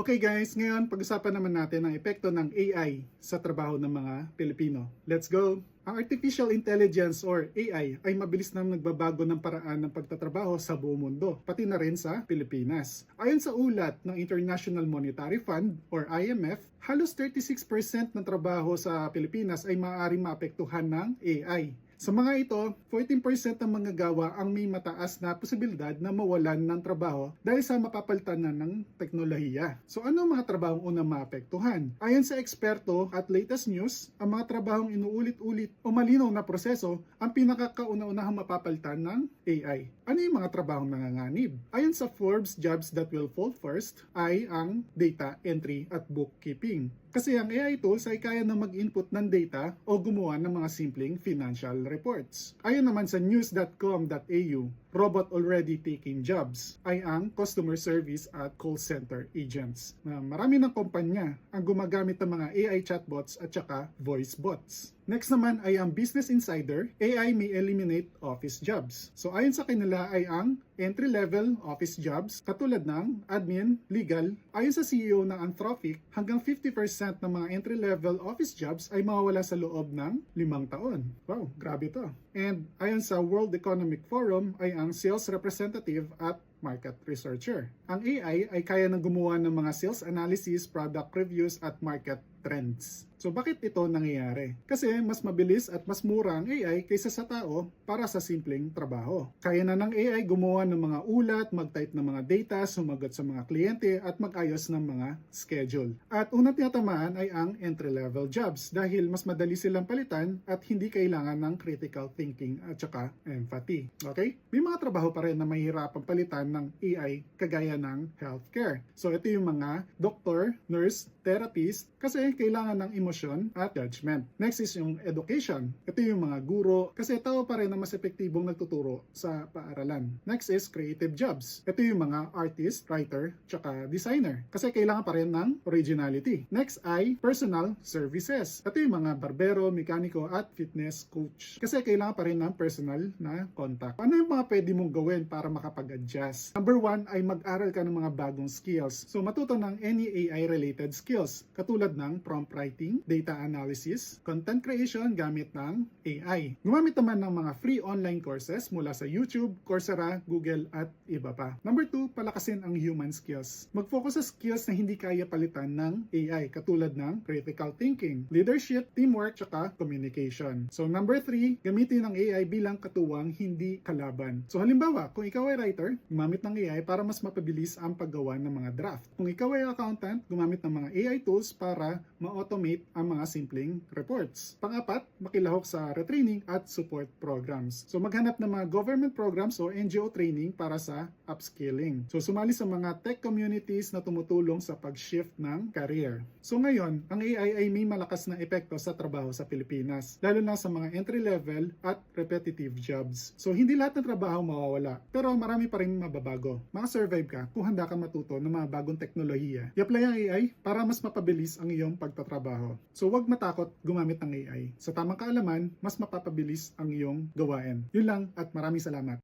Okay guys, ngayon pag-usapan naman natin ang epekto ng AI sa trabaho ng mga Pilipino. Let's go! Ang artificial intelligence or AI ay mabilis na nagbabago ng paraan ng pagtatrabaho sa buong mundo, pati na rin sa Pilipinas. Ayon sa ulat ng International Monetary Fund or IMF, halos 36% ng trabaho sa Pilipinas ay maaaring maapektuhan ng AI. Sa mga ito, 14% ng mga gawa ang may mataas na posibilidad na mawalan ng trabaho dahil sa mapapalitan na ng teknolohiya. So ano mga trabahong unang maapektuhan? Ayon sa eksperto at latest news, ang mga trabahong inuulit-ulit o malinaw na proseso ang pinakakauna-unahang mapapalitan ng AI. Ano yung mga trabahong nanganganib? Ayon sa Forbes, jobs that will fall first ay ang data entry at bookkeeping. Kasi ang AI tools ay kaya na mag-input ng data o gumawa ng mga simpleng financial reports. Ayon naman sa news.com.au, robot already taking jobs ay ang customer service at call center agents. Na marami ng kumpanya ang gumagamit ng mga AI chatbots at saka voice bots. Next naman ay ang Business Insider, AI may eliminate office jobs. So ayon sa kanila ay ang entry-level office jobs katulad ng admin, legal. Ayon sa CEO ng Anthropic, hanggang 50% ng mga entry-level office jobs ay mawawala sa loob ng limang taon. Wow, grabe to. And ayon sa World Economic Forum ay ang sales representative at market researcher. Ang AI ay kaya nang gumawa ng mga sales analysis, product reviews at market trends. So bakit ito nangyayari? Kasi mas mabilis at mas mura ang AI kaysa sa tao para sa simpleng trabaho. Kaya na ng AI gumawa ng mga ulat, mag-type ng mga data, sumagot sa mga kliyente at mag-ayos ng mga schedule. At unang tinatamaan ay ang entry-level jobs dahil mas madali silang palitan at hindi kailangan ng critical thinking at saka empathy. Okay? May mga trabaho pa rin na mahirapang palitan ng AI kagaya ng healthcare. So ito yung mga doctor, nurse, therapist kasi kailangan ng emosyon at judgment. Next is yung education. Ito yung mga guro kasi tao pa rin na mas epektibong nagtuturo sa paaralan. Next is creative jobs. Ito yung mga artist, writer, tsaka designer kasi kailangan pa rin ng originality. Next ay personal services. Ito yung mga barbero, mekaniko at fitness coach kasi kailangan pa rin ng personal na contact. Ano yung mga pwede mong gawin para makapag-adjust? Number one ay mag-aral ka ng mga bagong skills. So matuto ng any AI related skills katulad ng prompt writing, data analysis, content creation gamit ng AI. Gumamit naman ng mga free online courses mula sa YouTube, Coursera, Google at iba pa. Number two, palakasin ang human skills. Mag-focus sa skills na hindi kaya palitan ng AI katulad ng critical thinking, leadership, teamwork, tsaka communication. So number three, gamitin ang AI bilang katuwang hindi kalaban. So halimbawa, kung ikaw ay writer, gumamit ng AI para mas mapabilis ang paggawa ng mga draft. Kung ikaw ay accountant, gumamit ng mga AI tools para ma-automate ang mga simpleng reports. Pang-apat, makilahok sa retraining at support programs. So maghanap ng mga government programs o NGO training para sa upskilling. So sumali sa mga tech communities na tumutulong sa pag-shift ng career. So ngayon, ang AI ay may malakas na epekto sa trabaho sa Pilipinas, lalo na sa mga entry-level at repetitive jobs. So hindi lahat ng trabaho mawawala, pero marami pa rin mababago. Maka-survive ka kung handa ka matuto ng mga bagong teknolohiya. I-apply ang AI para mas mapabilis ang iyong pagtatrabaho. So huwag matakot gumamit ng AI. Sa tamang kaalaman, mas mapapabilis ang iyong gawain. Yun lang at maraming salamat.